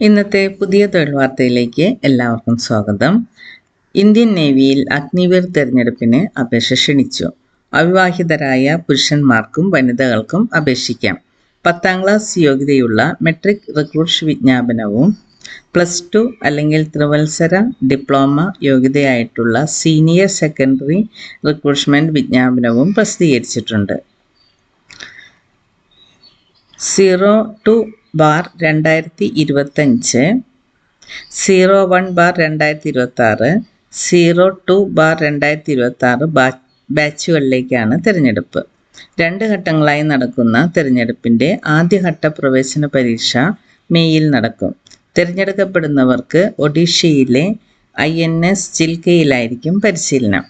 ഇന്നത്തെ പുതിയ തൊഴിൽ വാർത്തയിലേക്ക് എല്ലാവർക്കും സ്വാഗതം. ഇന്ത്യൻ നേവിയിൽ അഗ്നിവീർ തെരഞ്ഞെടുപ്പിന് അപേക്ഷ ക്ഷണിച്ചു. അവിവാഹിതരായ പുരുഷന്മാർക്കും വനിതകൾക്കും അപേക്ഷിക്കാം. പത്താം ക്ലാസ് യോഗ്യതയുള്ള മെട്രിക് റിക്രൂട്ട്സ് വിജ്ഞാപനവും പ്ലസ് ടു അല്ലെങ്കിൽ ത്രിവത്സര ഡിപ്ലോമ യോഗ്യതയായിട്ടുള്ള സീനിയർ സെക്കൻഡറി റിക്രൂട്ട്മെന്റ് വിജ്ഞാപനവും പ്രസിദ്ധീകരിച്ചിട്ടുണ്ട്. സീറോ ടു ബാർ രണ്ടായിരത്തി ഇരുപത്തഞ്ച് സീറോ വൺ ബാർ രണ്ടായിരത്തി ഇരുപത്തി ആറ് സീറോ ടു ബാർ രണ്ടായിരത്തി ഇരുപത്തി ആറ് ബാച്ചുകളിലേക്കാണ് തിരഞ്ഞെടുപ്പ്. രണ്ട് ഘട്ടങ്ങളായി നടക്കുന്ന തിരഞ്ഞെടുപ്പിന്റെ ആദ്യഘട്ട പ്രവേശന പരീക്ഷ മെയ്യിൽ നടക്കും. തിരഞ്ഞെടുക്കപ്പെടുന്നവർക്ക് ഒഡീഷയിലെ ഐ എൻ എസ് ചിൽക്കയിലായിരിക്കും പരിശീലനം.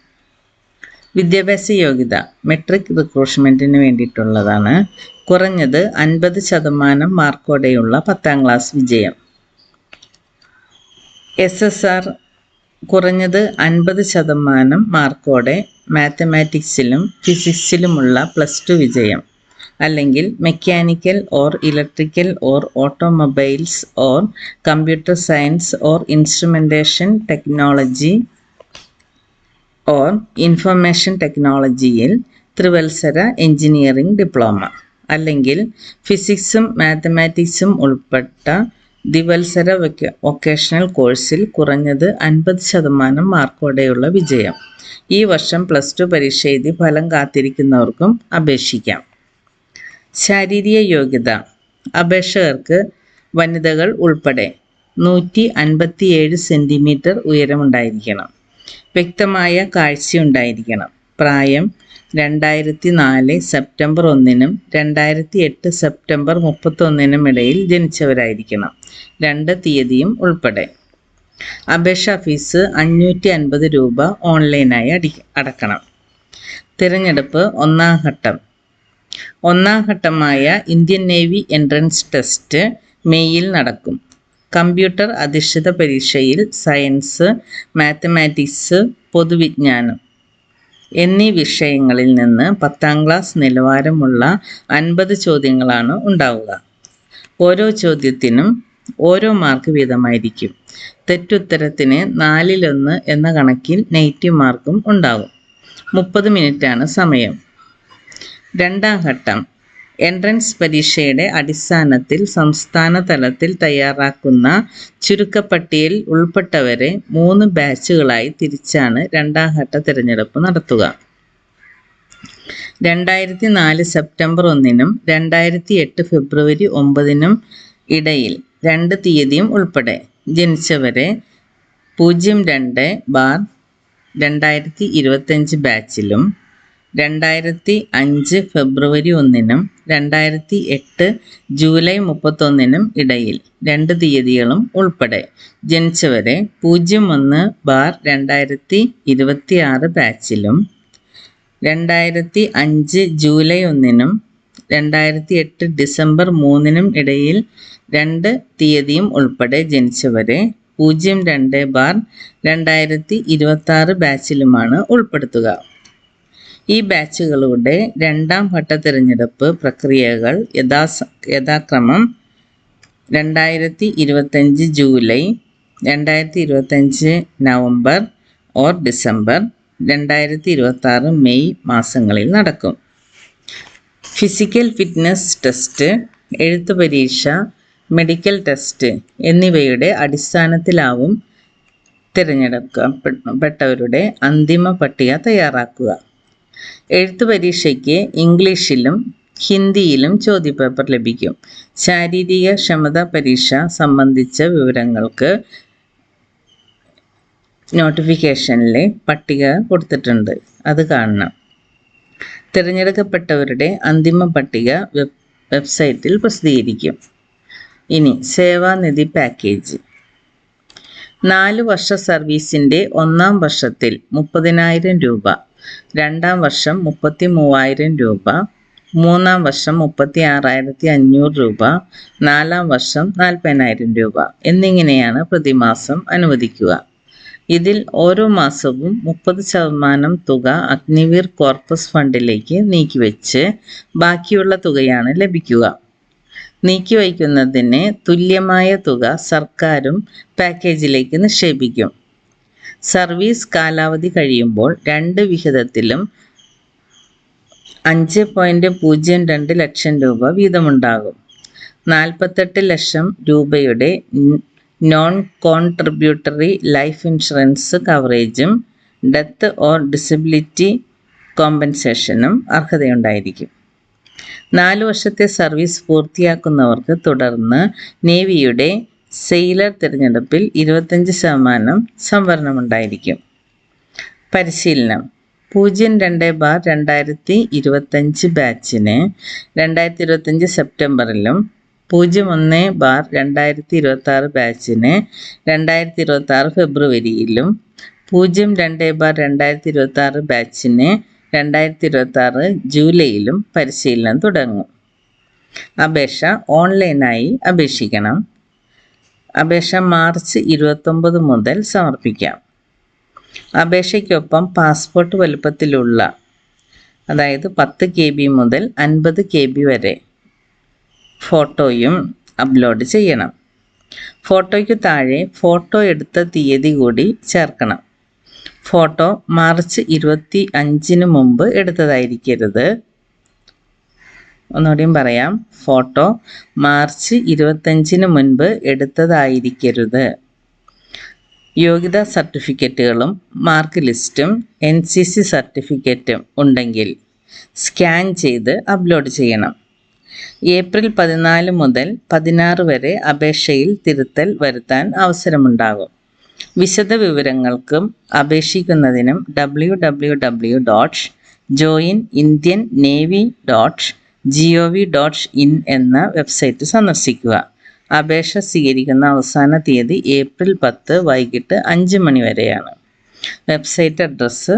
വിദ്യാഭ്യാസ യോഗ്യത മെട്രിക് റിക്രൂട്ട്മെന്റിന് വേണ്ടിയിട്ടുള്ളതാണ് കുറഞ്ഞത് അൻപത് ശതമാനം മാർക്കോടെയുള്ള പത്താം ക്ലാസ് വിജയം. എസ് എസ് ആർ കുറഞ്ഞത് അൻപത് ശതമാനം മാർക്കോടെ മാത്തമാറ്റിക്സിലും ഫിസിക്സിലുമുള്ള പ്ലസ് ടു വിജയം. അല്ലെങ്കിൽ mechanical or electrical or automobiles or computer science or instrumentation technology or information ടെക്നോളജിയിൽ ത്രിവത്സര എഞ്ചിനീയറിംഗ് ഡിപ്ലോമ. അല്ലെങ്കിൽ ഫിസിക്സും മാത്തമാറ്റിക്സും ഉൾപ്പെട്ട ദ്വിവത്സര വൊക്കേഷണൽ കോഴ്സിൽ കുറഞ്ഞത് അൻപത് ശതമാനം മാർക്കോടെയുള്ള വിജയം. ഈ വർഷം പ്ലസ് ടു പരീക്ഷ എഴുതി ഫലം കാത്തിരിക്കുന്നവർക്കും അപേക്ഷിക്കാം. ശാരീരിക യോഗ്യത. അപേക്ഷകർക്ക് വനിതകൾ ഉൾപ്പെടെ നൂറ്റി അൻപത്തിയേഴ് സെന്റിമീറ്റർ ഉയരമുണ്ടായിരിക്കണം. വ്യക്തമായ കാഴ്ചയുണ്ടായിരിക്കണം. പ്രായം രണ്ടായിരത്തി നാല് സെപ്റ്റംബർ ഒന്നിനും രണ്ടായിരത്തി എട്ട് സെപ്റ്റംബർ മുപ്പത്തൊന്നിനും ഇടയിൽ ജനിച്ചവരായിരിക്കണം. രണ്ട് തീയതിയും ഉൾപ്പെടെ. അപേക്ഷാ ഫീസ് അഞ്ഞൂറ്റി അൻപത് രൂപ ഓൺലൈനായി അടി അടക്കണം. തിരഞ്ഞെടുപ്പ് ഒന്നാം ഘട്ടം. ഒന്നാം ഘട്ടമായ ഇന്ത്യൻ നേവി എൻട്രൻസ് ടെസ്റ്റ് മെയ്യിൽ നടക്കും. കമ്പ്യൂട്ടർ അധിഷ്ഠിത പരീക്ഷയിൽ സയൻസ് മാത്തമാറ്റിക്സ് പൊതുവിജ്ഞാനം. എന്നീ വിഷയങ്ങളിൽ നിന്ന് പത്താം ക്ലാസ് നിലവാരമുള്ള അൻപത് ചോദ്യങ്ങളാണ് ഉണ്ടാവുക. ഓരോ ചോദ്യത്തിനും ഓരോ മാർക്ക് വീതമായിരിക്കും. തെറ്റുത്തരത്തിന് നാലിലൊന്ന് എന്ന കണക്കിൽ നെഗറ്റീവ് മാർക്കും ഉണ്ടാകും മുപ്പത് മിനിറ്റാണ് സമയം. രണ്ടാം ഘട്ടം. എൻട്രൻസ് പരീക്ഷയുടെ അടിസ്ഥാനത്തിൽ സംസ്ഥാന തലത്തിൽ തയ്യാറാക്കുന്ന ചുരുക്കപ്പട്ടികയിൽ ഉൾപ്പെട്ടവരെ മൂന്ന് ബാച്ചുകളായി തിരിച്ചാണ് രണ്ടാം ഘട്ട തിരഞ്ഞെടുപ്പ് നടത്തുക. രണ്ടായിരത്തി നാല് സെപ്റ്റംബർ ഒന്നിനും രണ്ടായിരത്തി എട്ട് ഫെബ്രുവരി ഒമ്പതിനും ഇടയിൽ രണ്ട് തീയതിയും ഉൾപ്പെടെ ജനിച്ചവരെ പൂജ്യം രണ്ട് ബാർ രണ്ടായിരത്തി ഇരുപത്തഞ്ച് ബാച്ചിലും രണ്ടായിരത്തി അഞ്ച് ഫെബ്രുവരി ഒന്നിനും രണ്ടായിരത്തി എട്ട് ജൂലൈ മുപ്പത്തൊന്നിനും ഇടയിൽ രണ്ട് തീയതികളും ഉൾപ്പെടെ ജനിച്ചവരെ പൂജ്യം ഒന്ന് ബാർ രണ്ടായിരത്തി ഇരുപത്തി ആറ് ബാച്ചിലും രണ്ടായിരത്തി അഞ്ച് ജൂലൈ ഒന്നിനും രണ്ടായിരത്തി എട്ട് ഡിസംബർ മൂന്നിനും ഇടയിൽ രണ്ട് തീയതിയും ഉൾപ്പെടെ ജനിച്ചവരെ പൂജ്യം രണ്ട് ബാർ രണ്ടായിരത്തി ഇരുപത്തി ആറ് ബാച്ചിലുമാണ് ഉൾപ്പെടുത്തുക. ഈ ബാച്ചുകളുടെ രണ്ടാം ഘട്ട തിരഞ്ഞെടുപ്പ് പ്രക്രിയകൾ യഥാ യഥാക്രമം രണ്ടായിരത്തി ഇരുപത്തഞ്ച് ജൂലൈ രണ്ടായിരത്തി ഇരുപത്തഞ്ച് നവംബർ ഓർ ഡിസംബർ രണ്ടായിരത്തി ഇരുപത്താറ് മെയ് മാസങ്ങളിൽ നടക്കും. ഫിസിക്കൽ ഫിറ്റ്നസ് ടെസ്റ്റ് എഴുത്തു പരീക്ഷ മെഡിക്കൽ ടെസ്റ്റ് എന്നിവയുടെ അടിസ്ഥാനത്തിലാവും തിരഞ്ഞെടുക്കപ്പെട്ടവരുടെ അന്തിമ പട്ടിക തയ്യാറാക്കുക. എഴുത്തു പരീക്ഷയ്ക്ക് ഇംഗ്ലീഷിലും ഹിന്ദിയിലും ചോദ്യപേപ്പർ ലഭിക്കും. ശാരീരിക ക്ഷമത പരീക്ഷ സംബന്ധിച്ച വിവരങ്ങൾക്ക് നോട്ടിഫിക്കേഷനിലെ പട്ടിക കൊടുത്തിട്ടുണ്ട്. അത് കാണണം. തിരഞ്ഞെടുക്കപ്പെട്ടവരുടെ അന്തിമ പട്ടിക വെബ് വെബ്സൈറ്റിൽ പ്രസിദ്ധീകരിക്കും. ഇനി സേവാനിധി പാക്കേജ്. നാല് വർഷ സർവീസിന്റെ ഒന്നാം വർഷത്തിൽ മുപ്പതിനായിരം രൂപ. രണ്ടാം വർഷം മുപ്പത്തി മൂവായിരം രൂപ മൂന്നാം വർഷം മുപ്പത്തി ആറായിരത്തി അഞ്ഞൂറ് രൂപ നാലാം വർഷം നാൽപ്പതിനായിരം രൂപ എന്നിങ്ങനെയാണ് പ്രതിമാസം അനുവദിക്കുക. ഇതിൽ ഓരോ മാസവും മുപ്പത് ശതമാനം തുക അഗ്നിവീർ കോർപ്പസ് ഫണ്ടിലേക്ക് നീക്കിവെച്ച് ബാക്കിയുള്ള തുകയാണ് ലഭിക്കുക. നീക്കി നീക്കിവയ്ക്കുന്നതിന് തുല്യമായ തുക സർക്കാരും പാക്കേജിലേക്ക് നിക്ഷേപിക്കും. സർവീസ് കാലാവധി കഴിയുമ്പോൾ രണ്ട് വിഹിതത്തിലും അഞ്ച് പോയിന്റ് പൂജ്യം രണ്ട് ലക്ഷം രൂപ വീതമുണ്ടാകും. നാൽപ്പത്തെട്ട് ലക്ഷം രൂപയുടെ നോൺ കോൺട്രിബ്യൂട്ടറി ലൈഫ് ഇൻഷുറൻസ് കവറേജും ഡെത്ത് ഓർ ഡിസബിലിറ്റി കോമ്പൻസേഷനും അർഹതയുണ്ടായിരിക്കും. നാല് വർഷത്തെ സർവീസ് പൂർത്തിയാക്കുന്നവർക്ക് തുടർന്ന് നേവിയുടെ സെയിലർ തിരഞ്ഞെടുപ്പിൽ ഇരുപത്തഞ്ച് ശതമാനം സംവരണമുണ്ടായിരിക്കും. പരിശീലനം. പൂജ്യം രണ്ട് ബാർ രണ്ടായിരത്തി ഇരുപത്തഞ്ച് ബാച്ചിന് രണ്ടായിരത്തി ഇരുപത്തഞ്ച് സെപ്റ്റംബറിലും പൂജ്യം ഒന്ന് ബാർ രണ്ടായിരത്തി ഇരുപത്തി ആറ് ബാച്ചിന് രണ്ടായിരത്തി ഇരുപത്തി ആറ് ഫെബ്രുവരിയിലും പൂജ്യം രണ്ട് ബാർ രണ്ടായിരത്തി ഇരുപത്തി ആറ് ബാച്ചിന് രണ്ടായിരത്തി ഇരുപത്തി ആറ് ജൂലൈയിലും പരിശീലനം തുടങ്ങും. അപേക്ഷ ഓൺലൈനായി അപേക്ഷിക്കണം. അപേക്ഷ മാർച്ച് ഇരുപത്തൊമ്പത് മുതൽ സമർപ്പിക്കാം. അപേക്ഷയ്ക്കൊപ്പം പാസ്പോർട്ട് വലുപ്പത്തിലുള്ള അതായത് പത്ത് കെ ബി മുതൽ അൻപത് കെ ബി വരെ ഫോട്ടോയും അപ്ലോഡ് ചെയ്യണം. ഫോട്ടോയ്ക്ക് താഴെ ഫോട്ടോ എടുത്ത തീയതി കൂടി ചേർക്കണം. ഫോട്ടോ മാർച്ച് ഇരുപത്തി അഞ്ചിന് മുമ്പ് എടുത്തതായിരിക്കരുത്. ഒന്നുകൂടിയും പറയാം. ഫോട്ടോ മാർച്ച് ഇരുപത്തഞ്ചിന് മുൻപ് എടുത്തതായിരിക്കരുത്. യോഗ്യതാ സർട്ടിഫിക്കറ്റുകളും മാർക്ക് ലിസ്റ്റും എൻ സി സി സർട്ടിഫിക്കറ്റും ഉണ്ടെങ്കിൽ സ്കാൻ ചെയ്ത് അപ്ലോഡ് ചെയ്യണം. ഏപ്രിൽ പതിനാല് മുതൽ പതിനാറ് വരെ അപേക്ഷയിൽ തിരുത്തൽ വരുത്താൻ അവസരമുണ്ടാകും. വിശദ വിവരങ്ങൾക്കും അപേക്ഷിക്കുന്നതിനും W W W dot join Indian navy dot G O V dot in എന്ന വെബ്സൈറ്റ് സന്ദർശിക്കുക. അപേക്ഷ സ്വീകരിക്കുന്ന അവസാന തീയതി ഏപ്രിൽ പത്ത് വൈകിട്ട് അഞ്ച് മണി വരെയാണ്. വെബ്സൈറ്റ് അഡ്രസ്സ്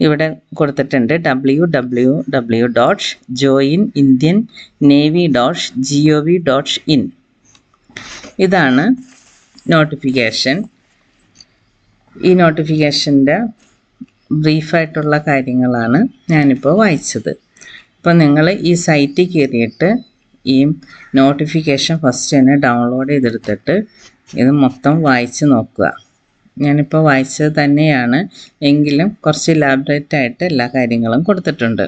ഇവിടെ കൊടുത്തിട്ടുണ്ട് W W W dot join Indian navy dot G O V dot in ഇതാണ് നോട്ടിഫിക്കേഷൻ ഈ നോട്ടിഫിക്കേഷന്റെ ബ്രീഫായിട്ടുള്ള കാര്യങ്ങളാണ് ഞാനിപ്പോൾ വായിച്ചത്. അപ്പോൾ നിങ്ങൾ ഈ സൈറ്റിൽ കയറിയിട്ട് ഈ നോട്ടിഫിക്കേഷൻ ഫസ്റ്റ് തന്നെ ഡൗൺലോഡ് ചെയ്തെടുത്തിട്ട് ഇത് മൊത്തം വായിച്ച് നോക്കുക. ഞാനിപ്പോൾ വായിച്ചത് തന്നെയാണ്. എങ്കിലും കുറച്ച് ലാബറേറ്റ് ആയിട്ട് എല്ലാ കാര്യങ്ങളും കൊടുത്തിട്ടുണ്ട്.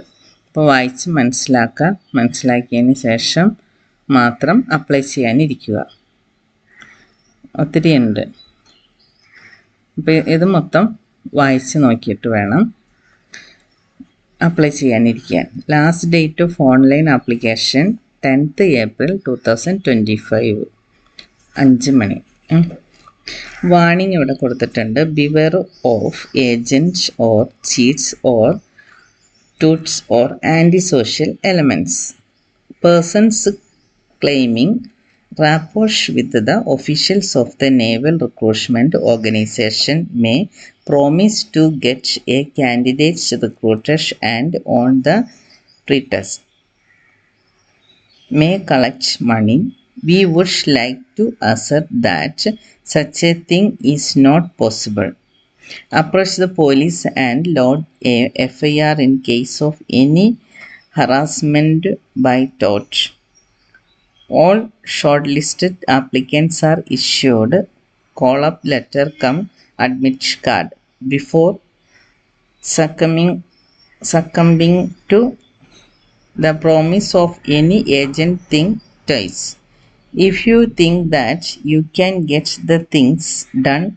അപ്പോൾ വായിച്ച് മനസ്സിലാക്കുക. മനസ്സിലാക്കിയതിന് ശേഷം മാത്രം അപ്ലൈ ചെയ്യാനിരിക്കുക. ഒത്തിരിയുണ്ട്. അപ്പോൾ ഇത് മൊത്തം വായിച്ച് നോക്കിയിട്ട് വേണം. Apply ചെയ്യാനിരിക്കുകയാണ്. Last date of online application tenth April two thousand twenty five അഞ്ച് മണി. വാണിംഗ് ഇവിടെ കൊടുത്തിട്ടുണ്ട്. Beware of agent or cheats or touts or anti social elements persons claiming rapports with the officials of the Naval Recruitment Organization may promise to get a candidate recruited and on the pretext may collect money. We would like to assert that such a thing is not possible. Approach the police and lodge a FIR in case of any harassment by tort. All shortlisted applicants are issued call-up letter come admit card before succumbing, succumbing to the promise of any agent thing twice. If you think that you can get the things done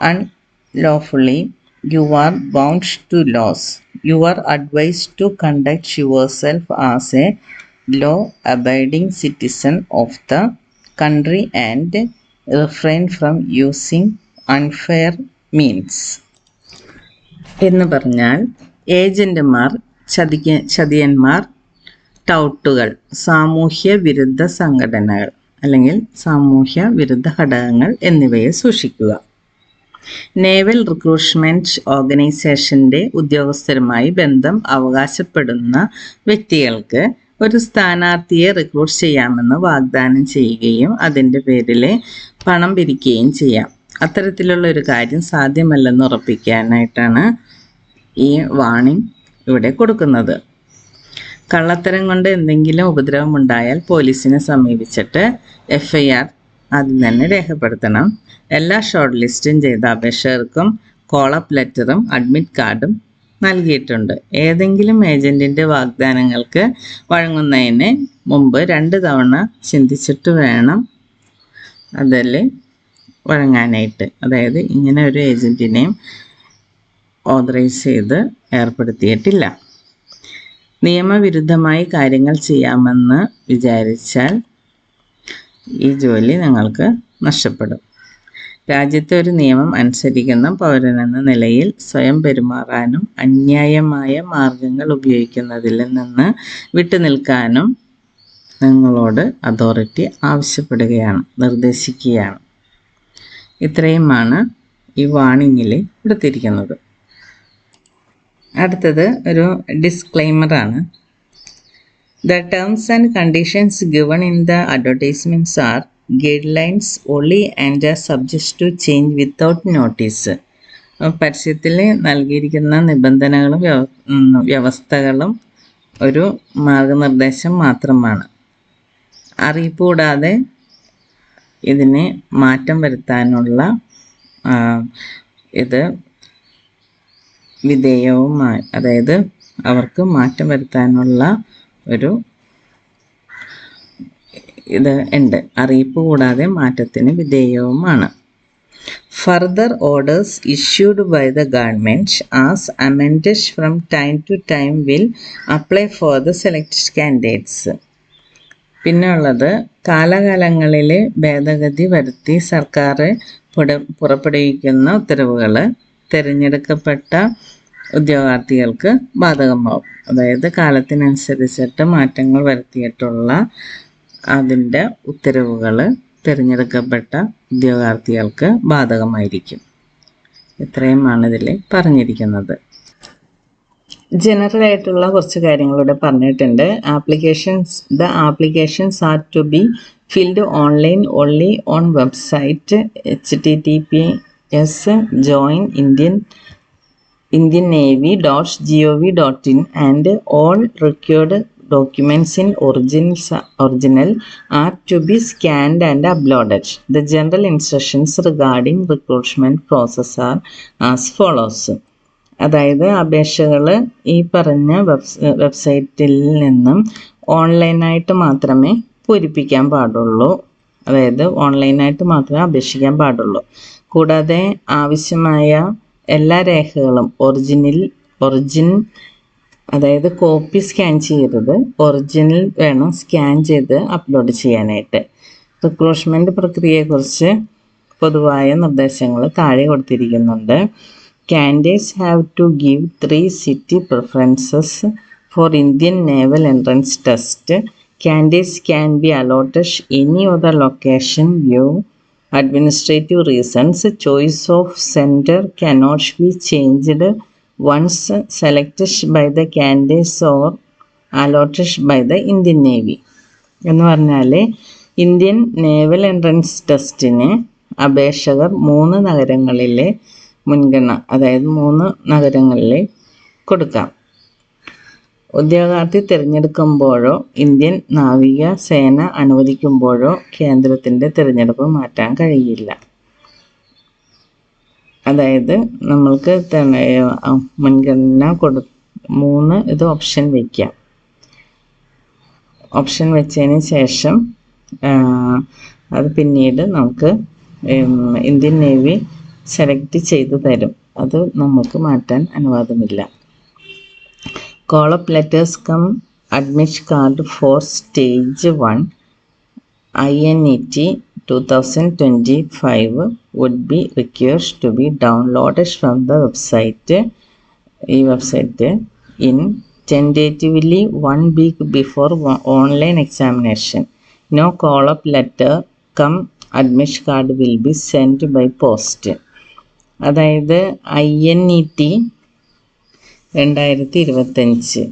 unlawfully, you are bound to loss. You are advised to conduct yourself as a law abiding citizen of the country and refrain from using unfair means എന്ന് പറഞ്ഞാൽ ഏജന്റുമാർ ചതിക്ക ചതിയന്മാർ ടൗട്ടുകൾ സാമൂഹ്യ വിരുദ്ധ സംഘടനകൾ അല്ലെങ്കിൽ സാമൂഹ്യ വിരുദ്ധ ഘടകങ്ങൾ എന്നിവയെ സൂക്ഷിക്കുക. നേവൽ റിക്രൂട്ട്മെന്റ് ഓർഗനൈസേഷന്റെ ഉദ്യോഗസ്ഥരുമായി ബന്ധം അവകാശപ്പെടുന്ന വ്യക്തികൾക്ക് ഒരു സ്ഥാനാർത്ഥിയെ റിക്രൂട്ട് ചെയ്യാമെന്ന് വാഗ്ദാനം ചെയ്യുകയും അതിന്റെ പേരിൽ പണം പിരിക്കുകയും ചെയ്യാം. അത്തരത്തിലുള്ള ഒരു കാര്യം സാധ്യമല്ലെന്ന് ഉറപ്പിക്കാനായിട്ടാണ് ഈ വാണിംഗ് ഇവിടെ കൊടുക്കുന്നത്. കള്ളത്തരം കൊണ്ട് എന്തെങ്കിലും ഉപദ്രവം ഉണ്ടായാൽ പോലീസിനെ സമീപിച്ചിട്ട് എഫ് ഐ ആർ ആദ്യം തന്നെ രേഖപ്പെടുത്തണം. എല്ലാ ഷോർട്ട് ലിസ്റ്റും ചെയ്ത അപേക്ഷകർക്കും കോളപ്പ് ലെറ്ററും അഡ്മിറ്റ് കാർഡും നൽകിയിട്ടുണ്ട്. ഏതെങ്കിലും ഏജന്റിന്റെ വാഗ്ദാനങ്ങൾക്ക് വഴങ്ങുന്നതിന് മുമ്പ് രണ്ട് തവണ ചിന്തിച്ചിട്ട് വേണം അതിൽ വഴങ്ങാനായിട്ട്. അതായത് ഇങ്ങനെ ഒരു ഏജന്റിനെയും ഓതറൈസ് ചെയ്ത് ഏർപ്പെടുത്തിയിട്ടില്ല. നിയമവിരുദ്ധമായി കാര്യങ്ങൾ ചെയ്യാമെന്ന് വിചാരിച്ചാൽ ഈ ജോലി നിങ്ങൾക്ക് നഷ്ടപ്പെടും. രാജ്യത്തെ ഒരു നിയമം അനുസരിക്കുന്ന പൗരനെന്ന നിലയിൽ സ്വയം പെരുമാറാനും അന്യായമായ മാർഗങ്ങൾ ഉപയോഗിക്കുന്നതിൽ നിന്ന് വിട്ടുനിൽക്കാനും നിങ്ങളോട് അതോറിറ്റി ആവശ്യപ്പെടുകയാണ് നിർദ്ദേശിക്കുകയാണ്. ഇത്രയുമാണ് ഈ വാണിങ്ങിൽ കൊടുത്തിരിക്കുന്നത്. അടുത്തത് ഒരു ഡിസ്ക്ലൈമറാണ് the terms and conditions given in the advertisements are guidelines only and are subject to change without notice പരസ്യത്തിൽ നൽകിയിരിക്കുന്ന നിബന്ധനകളും വ്യവസ്ഥകളും ഒരു മാർഗനിർദ്ദേശം മാത്രമാണ്. അറിയിപ്പ് കൂടാതെ ഇതിന് മാറ്റം വരുത്താനുള്ള ആ, ഇത് വിധേയവുമായി അതായത് അവർക്ക് മാറ്റം വരുത്താനുള്ള ഒരു ഇത് ഉണ്ട്. അറിയിപ്പ് കൂടാതെ മാറ്റത്തിന് വിധേയവുമാണ്. Further orders issued by the government as amended from time to time will apply for the selected candidates പിന്നെ ഉള്ളത് കാലകാലങ്ങളിൽ ഭേദഗതി വരുത്തി സർക്കാർ പുറ പുറപ്പെടുവിക്കുന്ന ഉത്തരവുകൾ തിരഞ്ഞെടുക്കപ്പെട്ട ഉദ്യോഗാർത്ഥികൾക്ക് ബാധകമാവും. അതായത് കാലത്തിനനുസരിച്ചിട്ട് മാറ്റങ്ങൾ വരുത്തിയിട്ടുള്ള അതിന്റെ ഉത്തരവുകൾ തിരഞ്ഞെടുക്കപ്പെട്ട ഉദ്യോഗാർത്ഥികൾക്ക് ബാധകമായിരിക്കും. ഇത്രയുമാണ് ഇതിൽ പറഞ്ഞിരിക്കുന്നത്. ജനറൽ ആയിട്ടുള്ള കുറച്ച് കാര്യങ്ങളിവിടെ പറഞ്ഞിട്ടുണ്ട്. Applications the applications are to be filled online only on website H T T P S join Indian Indian navy dot G O V dot in and all required documents in originals, original are to be scanned and uploaded. The general instructions regarding recruitment process are as follows. അതായത് അപേക്ഷകൾ ഈ പറഞ്ഞ webs വെബ്സൈറ്റിൽ നിന്നും ഓൺലൈനായിട്ട് മാത്രമേ പൂരിപ്പിക്കാൻ പാടുള്ളൂ അതായത് ഓൺലൈനായിട്ട് മാത്രമേ അപേക്ഷിക്കാൻ പാടുള്ളൂ കൂടാതെ ആവശ്യമായ എല്ലാ രേഖകളും ഒറിജിനിൽ ഒറിജിൻ അതായത് കോപ്പി സ്കാൻ ചെയ്യരുത് ഒറിജിനൽ വേണം സ്കാൻ ചെയ്ത് അപ്ലോഡ് ചെയ്യാനായിട്ട്. റിക്രൂട്ട്മെന്റ് പ്രക്രിയയെക്കുറിച്ച് പൊതുവായ നിർദ്ദേശങ്ങൾ താഴെ കൊടുത്തിരിക്കുന്നുണ്ട്. Candidates have to give three city preferences for Indian naval entrance test candidates can be allotted any other location view administrative reasons choice of center cannot be changed once selected by the candidates or allotted by the Indian Navy. എന്ന് പറഞ്ഞാൽ Indian naval entrance ടെസ്റ്റിന് അപേക്ഷകർ മൂന്ന് നഗരങ്ങളിലെ മുൻഗണന അതായത് മൂന്ന് നഗരങ്ങളിൽ കൊടുക്കാം. ഉദ്യോഗാർത്ഥി തിരഞ്ഞെടുക്കുമ്പോഴോ ഇന്ത്യൻ നാവിക സേന അനുവദിക്കുമ്പോഴോ കേന്ദ്രത്തിന്റെ തിരഞ്ഞെടുപ്പ് മാറ്റാൻ കഴിയില്ല. അതായത് നമ്മൾക്ക് മുൻഗണന കൊടു മൂന്ന് ഇത് ഓപ്ഷൻ വയ്ക്കാം. ഓപ്ഷൻ വെച്ചതിന് ശേഷം അത് പിന്നീട് നമുക്ക് ഇന്ത്യൻ നേവി സെലക്ട് ചെയ്തു തരും. അത് നമുക്ക് മാറ്റാൻ അനുവാദമില്ല. Call up letters come admit card for stage 1 INET 2025 would be required to be downloaded from the website ഈ website in week before wa- online examination no call up letter come admit card will be sent by post അതായത് I N E T രണ്ടായിരത്തി ഇരുപത്തഞ്ച്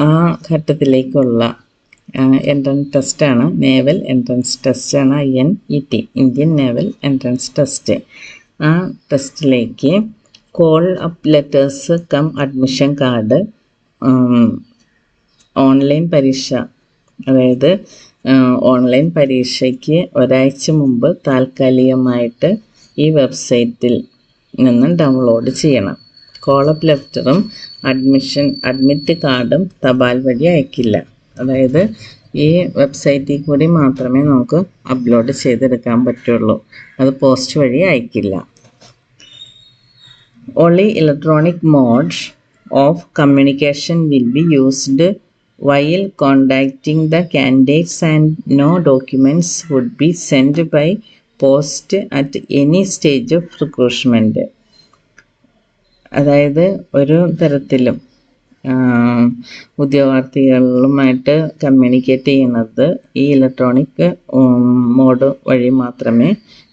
ആ ഘട്ടത്തിലേക്കുള്ള entrance ടെസ്റ്റാണ് naval entrance ടെസ്റ്റാണ് I N E T Indian naval entrance test ആ ടെസ്റ്റിലേക്ക് call up letters cum admission card online പരീക്ഷ അതായത് ഓൺലൈൻ പരീക്ഷയ്ക്ക് ഒരാഴ്ച മുമ്പ് താൽക്കാലികമായിട്ട് ഈ വെബ്സൈറ്റിൽ നിന്ന് ഡൗൺലോഡ് ചെയ്യണം. കോളപ്പ് ലെറ്ററും അഡ്മിഷൻ അഡ്മിറ്റ് കാർഡും തപാൽ വഴി അയക്കില്ല. അതായത് ഈ വെബ്സൈറ്റിൽ കൂടി മാത്രമേ നമുക്ക് അപ്ലോഡ് ചെയ്തെടുക്കാൻ പറ്റുള്ളൂ അത് പോസ്റ്റ് വഴി അയക്കില്ല Only electronic modes of communication will be used while contacting the candidates and no documents would be sent by post at any stage of recruitment. അതായത് ഒരു തരത്തിലും ഉദ്യോഗാർത്ഥികളുമായിട്ട് കമ്മ്യൂണിക്കേറ്റ് ചെയ്യുന്നത് ഈ ഇലക്ട്രോണിക് മോഡ് വഴി മാത്രമേ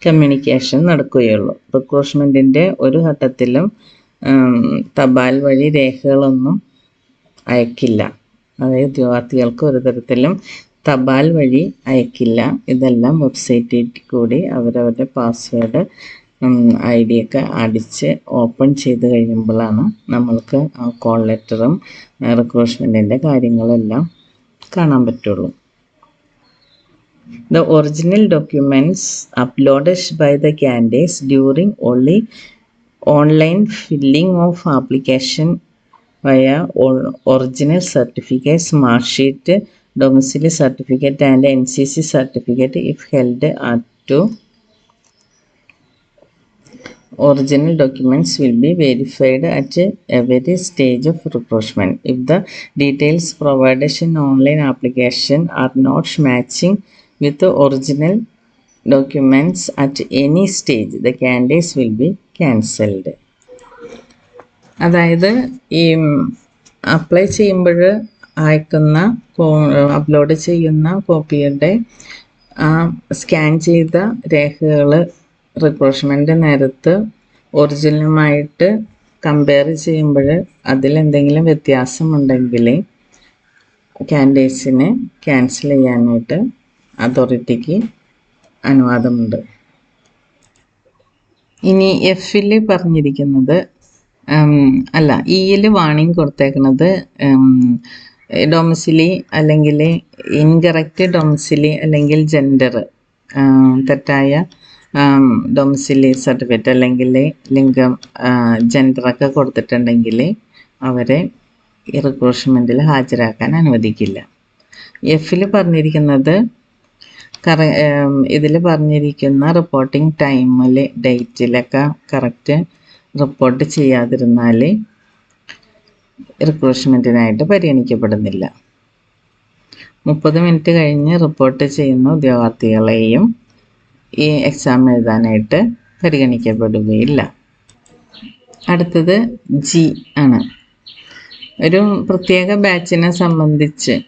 കമ്മ്യൂണിക്കേഷൻ നടക്കുകയുള്ളൂ. റിക്രൂട്ട്മെന്റിന്റെ ഒരു ഘട്ടത്തിലും തപാൽ വഴി രേഖകളൊന്നും അയക്കില്ല. അതായത് ഉദ്യോഗാർത്ഥികൾക്ക് ഒരു തരത്തിലും തപാൽ വഴി അയക്കില്ല. ഇതെല്ലാം വെബ്സൈറ്റിൽ കൂടി അവരവരുടെ പാസ്വേഡ് ഐ ഡി ഒക്കെ അടിച്ച് ഓപ്പൺ ചെയ്ത് കഴിയുമ്പോഴാണ് നമ്മൾക്ക് കോൾ ലെറ്ററും റിക്രൂട്ട്മെന്റിന്റെ കാര്യങ്ങളെല്ലാം കാണാൻ പറ്റുള്ളൂ. The original documents uploaded by the candidates during only online filling of application via original certificates mark sheet domicile certificate and N C C certificate if held at to original documents will be verified at every stage of recruitment. If the details provided in online application are not matching with the original documents at any stage, the candidates will be cancelled. അതായത് ഈ apply ചെയ്യുമ്പോൾ അയക്കുന്ന upload ചെയ്യുന്ന കോപ്പിയുടെ ആ scan ചെയ്ത രേഖകൾ recruitment നേരത്ത് ഒറിജിനലുമായിട്ട് compare ചെയ്യുമ്പോൾ അതിലെന്തെങ്കിലും വ്യത്യാസമുണ്ടെങ്കിൽ കാൻഡിഡേറ്റ്സിനെ ക്യാൻസൽ ചെയ്യാനായിട്ട് അതോറിറ്റിക്ക് അനുവാദമുണ്ട്. ഇനി എഫിൽ പറഞ്ഞിരിക്കുന്നത് അല്ല ഇയിൽ വാണിംഗ് കൊടുത്തേക്കുന്നത് ഡൊമസിലി അല്ലെങ്കിൽ ഇൻകറക്റ്റ് ഡൊമസിലി അല്ലെങ്കിൽ ജെൻഡർ തെറ്റായ ഡൊമിസിലി സർട്ടിഫിക്കറ്റ് അല്ലെങ്കിൽ ലിംഗം ജെൻഡറൊക്കെ കൊടുത്തിട്ടുണ്ടെങ്കിൽ അവരെ ഈ റിക്രൂട്ട്മെന്റിൽ ഹാജരാക്കാൻ അനുവദിക്കില്ല. എഫിൽ പറഞ്ഞിരിക്കുന്നത് കറ ഇതിൽ പറഞ്ഞിരിക്കുന്ന റിപ്പോർട്ടിംഗ് ടൈമിൽ ഡേറ്റിലൊക്കെ കറക്റ്റ് റിപ്പോർട്ട് ചെയ്യാതിരുന്നാൽ റിക്രൂട്ട്മെന്റിനായിട്ട് പരിഗണിക്കപ്പെടുന്നില്ല. മുപ്പത് മിനിറ്റ് കഴിഞ്ഞ് റിപ്പോർട്ട് ചെയ്യുന്ന ഉദ്യോഗാർത്ഥികളെയും ഈ എക്സാം എഴുതാനായിട്ട് പരിഗണിക്കപ്പെടുകയില്ല. അടുത്തത് ജി ആണ്. ഒരു പ്രത്യേക ബാച്ചിനെ സംബന്ധിച്ച്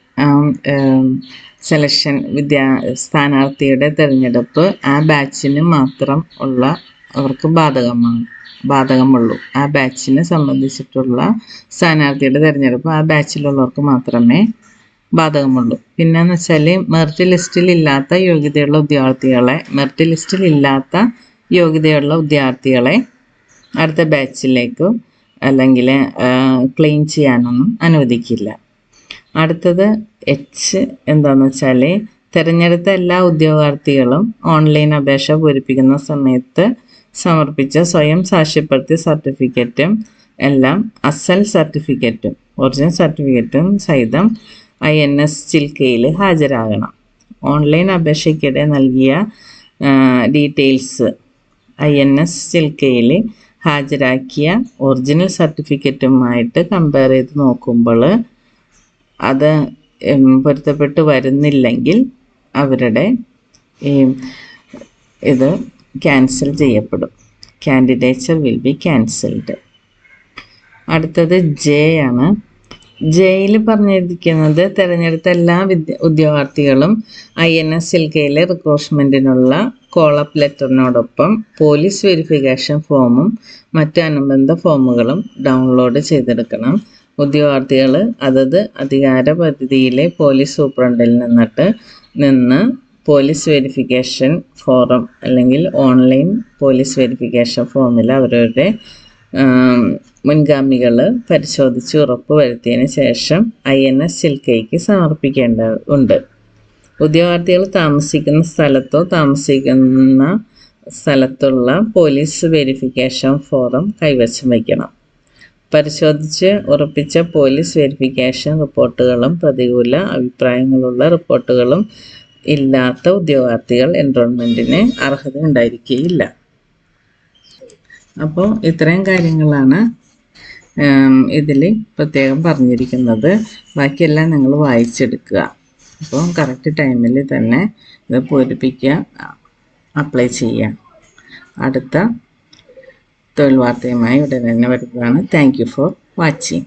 സെലക്ഷൻ വിദ്യാ സ്ഥാനാർത്ഥിയുടെ തിരഞ്ഞെടുപ്പ് ആ ബാച്ചിന് മാത്രം ഉള്ള അവർക്ക് ബാധകമാണ് ബാധകമുള്ളൂ. ആ ബാച്ചിനെ സംബന്ധിച്ചിട്ടുള്ള സ്ഥാനാർത്ഥിയുടെ തിരഞ്ഞെടുപ്പ് ആ ബാച്ചിലുള്ളവർക്ക് മാത്രമേ ബാധകമുള്ളൂ പിന്നെന്ന് വെച്ചാൽ മെറിറ്റ് ലിസ്റ്റിൽ ഇല്ലാത്ത യോഗ്യതയുള്ള വിദ്യാർത്ഥികളെ മെറിറ്റ് ലിസ്റ്റിൽ ഇല്ലാത്ത യോഗ്യതയുള്ള വിദ്യാർത്ഥികളെ അടുത്ത ബാച്ചിലേക്ക് അല്ലെങ്കിൽ ക്ലെയിം ചെയ്യാനൊന്നും അനുവദിക്കില്ല. അടുത്തത് എച്ച് എന്താണെന്ന് വെച്ചാൽ തിരഞ്ഞെടുത്ത എല്ലാ ഉദ്യോഗാർത്ഥികളും ഓൺലൈൻ അപേക്ഷ പൂരിപ്പിക്കുന്ന സമയത്ത് സമർപ്പിച്ച സ്വയം സാക്ഷ്യപ്പെടുത്തിയ സർട്ടിഫിക്കറ്റും എല്ലാം അസൽ സർട്ടിഫിക്കറ്റും ഒറിജിനൽ സർട്ടിഫിക്കറ്റും സഹിതം ഐ എൻ എസ് ചിൽക്കയിൽ ഹാജരാകണം. ഓൺലൈൻ അപേക്ഷയ്ക്കിടെ നൽകിയ ഡീറ്റെയിൽസ് ഐ എൻ എസ് ചിൽക്കയിൽ ഹാജരാക്കിയ ഒറിജിനൽ സർട്ടിഫിക്കറ്റുമായിട്ട് കമ്പയർ ചെയ്ത് നോക്കുമ്പോൾ അത് പൊരുത്തപ്പെട്ട് വരുന്നില്ലെങ്കിൽ അവരുടെ ഈ ഇത് ക്യാൻസൽ ചെയ്യപ്പെടും. Candidature will be cancelled. അടുത്തത് ജെ ആണ്. ജയിൽ പറഞ്ഞിരിക്കുന്നത് തിരഞ്ഞെടുത്ത എല്ലാ വിദ്യ ഉദ്യോഗാർത്ഥികളും ഐ എൻ എസ് സിൽക്കയിലെ റിക്രൂട്ട്മെന്റിനുള്ള കോളപ്പ് ലെറ്ററിനോടൊപ്പം പോലീസ് വെരിഫിക്കേഷൻ ഫോമും മറ്റു അനുബന്ധ ഫോമുകളും ഡൗൺലോഡ് ചെയ്തെടുക്കണം. ഉദ്യോഗാർത്ഥികൾ അതത് അധികാര പദ്ധതിയിലെ പോലീസ് സൂപ്രണ്ടിൽ നിന്നിട്ട് നിന്ന് പോലീസ് വെരിഫിക്കേഷൻ ഫോറം അല്ലെങ്കിൽ ഓൺലൈൻ പോലീസ് വെരിഫിക്കേഷൻ ഫോമിൽ അവരവരുടെ മുൻഗാമികൾ പരിശോധിച്ച് ഉറപ്പ് വരുത്തിയതിന് ശേഷം ഐ എൻ എസ് ചിൽക്കയ്ക്ക് സമർപ്പിക്കേണ്ട ഉണ്ട്. ഉദ്യോഗാർത്ഥികൾ താമസിക്കുന്ന സ്ഥലത്തോ താമസിക്കുന്ന സ്ഥലത്തുള്ള പോലീസ് വെരിഫിക്കേഷൻ ഫോറം കൈവശം വയ്ക്കണം. പരിശോധിച്ച് ഉറപ്പിച്ച പോലീസ് വെരിഫിക്കേഷൻ റിപ്പോർട്ടുകളും പ്രതികൂല അഭിപ്രായങ്ങളുള്ള റിപ്പോർട്ടുകളും ഇല്ലാത്ത ഉദ്യോഗാർത്ഥികൾ എൻറോൾമെന്റിന് അർഹത ഉണ്ടായിരിക്കുകയില്ല അപ്പോൾ ഇത്രയും കാര്യങ്ങളാണ് ഇതിൽ പ്രത്യേകം പറഞ്ഞിരിക്കുന്നത്. ബാക്കിയെല്ലാം നിങ്ങൾ വായിച്ചെടുക്കുക. അപ്പോൾ കറക്റ്റ് ടൈമിൽ തന്നെ ഇത് പൂരിപ്പിക്കുക അപ്ലൈ ചെയ്യുക. അടുത്ത തൊഴിൽ വാർത്തയുമായി ഉടൻ തന്നെ വരുന്നതാണ്. Thank for watching